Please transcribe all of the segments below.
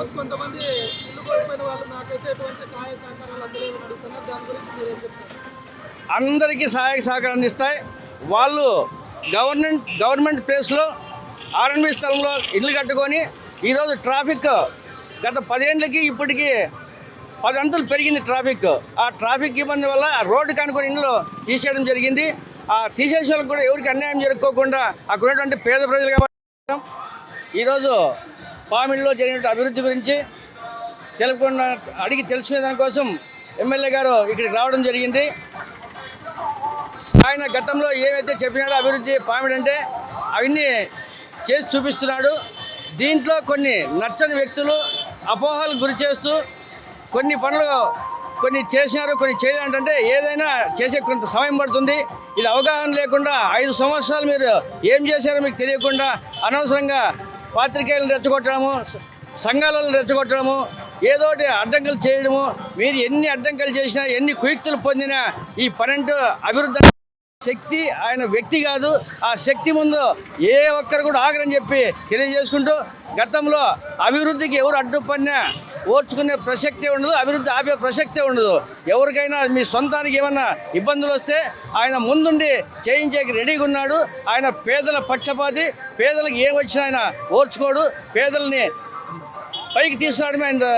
రోజు కొంతమంది ఇల్లు కోల్పోయిన వాళ్ళు నాకైతే ఎటువంటి సహాయ సహకారాలు అందలేవని అడుగుతున్నారు? దాని గురించి మీరు ఏం చెప్తారు? అందరికీ సహాయక సహకారం అందిస్తాయి. వాళ్ళు గవర్నమెంట్ గవర్నమెంట్ ప్లేస్లో ఆర్ఎన్బి స్థలంలో ఇల్లు కట్టుకొని ఈరోజు ట్రాఫిక్ గత పదేళ్ళకి ఇప్పటికీ పది అంతలు పెరిగింది ట్రాఫిక్. ఆ ట్రాఫిక్ ఇబ్బంది వల్ల రోడ్డు కనుకొని ఇంట్లో తీసేయడం జరిగింది. ఆ తీసేసే వాళ్ళకి కూడా ఎవరికి అన్యాయం జరుపుకోకుండా అక్కడ ఉన్నటువంటి పేద ప్రజలు కాబట్టి ఈరోజు పామిడిలో జరిగిన అభివృద్ధి గురించి తెలుపుకున్న అడిగి తెలుసుకునే దానికోసం ఎమ్మెల్యే గారు ఇక్కడికి రావడం జరిగింది. ఆయన గతంలో ఏవైతే చెప్పినాడో అభివృద్ధి పామిడి అంటే అవన్నీ చేసి చూపిస్తున్నాడు. దీంట్లో కొన్ని నచ్చని వ్యక్తులు అపోహలు గురి చేస్తూ కొన్ని పనులు కొన్ని చేసినారు కొన్ని చేయాలంటే ఏదైనా చేసే కొంత సమయం పడుతుంది. ఇది అవగాహన లేకుండా ఐదు సంవత్సరాలు మీరు ఏం చేశారో మీకు తెలియకుండా అనవసరంగా పాత్రికేయులను రెచ్చగొట్టడము సంఘాలను రెచ్చగొట్టడము ఏదోటి అడ్డంకులు చేయడము మీరు ఎన్ని అడ్డంకులు చేసినా ఎన్ని కుయుక్తులు పొందినా ఈ పన్నెండు అభివృద్ధి శక్తి ఆయన వ్యక్తి కాదు ఆ శక్తి ముందు ఏ ఒక్కరు కూడా ఆగరని చెప్పి తెలియజేసుకుంటూ గతంలో అభివృద్ధికి ఎవరు అడ్డుపడినా ఓర్చుకునే ప్రసక్తే ఉండదు అభివృద్ధి ఆపే ప్రసక్తే ఉండదు. ఎవరికైనా మీ సొంతానికి ఏమన్నా ఇబ్బందులు వస్తే ఆయన ముందుండి చేయించేకి రెడీగా ఉన్నాడు. ఆయన పేదల పక్షపాతి పేదలకు ఏం వచ్చినా ఆయన ఓర్చుకోడు. పేదల్ని పైకి తీసుకురావడమే ఆయన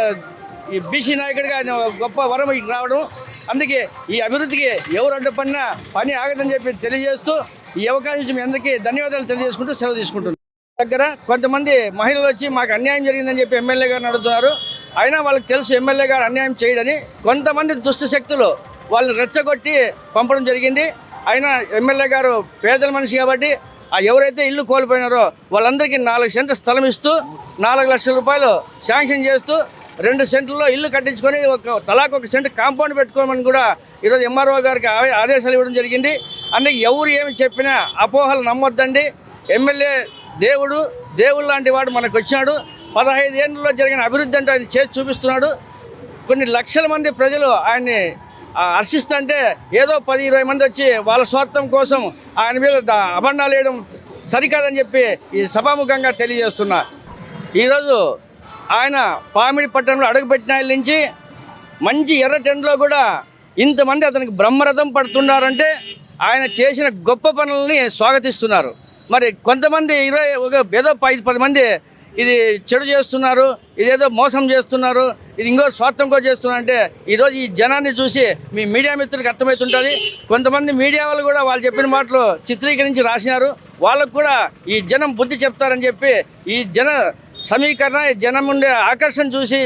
ఈ బీసీ నాయకుడిగా ఆయన గొప్ప వరం రావడం. అందుకే ఈ అభివృద్ధికి ఎవరు అడ్డుపడినా పని ఆగదని చెప్పి తెలియజేస్తూ ఈ అవకాశం మీ అందరికీ ధన్యవాదాలు తెలియజేసుకుంటూ సెలవు తీసుకుంటున్నాను దగ్గర కొంతమంది మహిళలు వచ్చి మాకు అన్యాయం జరిగిందని చెప్పి ఎమ్మెల్యే గారిని అడుగుతున్నారు. అయినా వాళ్ళకి తెలుసు ఎమ్మెల్యే గారు అన్యాయం చేయడని. కొంతమంది దుష్ట శక్తులు వాళ్ళని రెచ్చగొట్టి పంపడం జరిగింది. అయినా ఎమ్మెల్యే గారు పేదల మనిషి కాబట్టి ఆ ఎవరైతే ఇల్లు కోల్పోయినారో వాళ్ళందరికీ నాలుగు సెంట్ల స్థలం ఇస్తూ నాలుగు లక్షల రూపాయలు శాంక్షన్ చేస్తూ రెండు సెంట్లలో ఇల్లు కట్టించుకొని ఒక తలాకు ఒక సెంట్ కాంపౌండ్ పెట్టుకోమని కూడా ఈరోజు ఎంఆర్ఓ గారికి ఆదేశాలు ఇవ్వడం జరిగింది. అందుకే ఎవరు ఏమి చెప్పినా అపోహలు నమ్మొద్దండి. ఎమ్మెల్యే దేవుడు దేవుడు లాంటి వాడు మనకు వచ్చినాడు. పదహైదు ఏళ్ళలో జరిగిన అభివృద్ధి అంటే ఆయన చేసి చూపిస్తున్నాడు. కొన్ని లక్షల మంది ప్రజలు ఆయన్ని హర్షిస్తుంటే ఏదో పది ఇరవై మంది వచ్చి వాళ్ళ స్వార్థం కోసం ఆయన మీద అబండాలు అభండాలు వేయడం సరికాదని చెప్పి ఈ సభాముఖంగా తెలియజేస్తున్నా. ఈరోజు ఆయన పామిడి పట్టణంలో అడుగుపెట్టిన నుంచి మంచి ఎర్ర టెంట్లో కూడా ఇంతమంది అతనికి బ్రహ్మరథం పడుతున్నారంటే ఆయన చేసిన గొప్ప పనులని స్వాగతిస్తున్నారు. మరి కొంతమంది ఇరవై ఒక ఏదో ఐదు పది మంది ఇది చెడు చేస్తున్నారు ఇదేదో మోసం చేస్తున్నారు ఇది ఇంకో స్వార్థం కూడా చేస్తున్నారు అంటే ఈరోజు ఈ జనాన్ని చూసి మీ మీడియా మిత్రులకు అర్థమవుతుంటుంది. కొంతమంది మీడియా వాళ్ళు కూడా వాళ్ళు చెప్పిన మాటలు చిత్రీకరించి రాసినారు. వాళ్ళకు కూడా ఈ జనం బుద్ధి చెప్తారని చెప్పి ఈ జన సమీకరణ జనం ఉండే ఆకర్షణ చూసి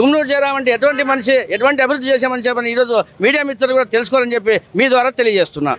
గుమ్నూరు చేరామంటే ఎటువంటి మనిషి ఎటువంటి అభివృద్ధి చేశామని చెప్పని ఈరోజు మీడియా మిత్రులు కూడా తెలుసుకోవాలని చెప్పి మీ ద్వారా తెలియజేస్తున్నా.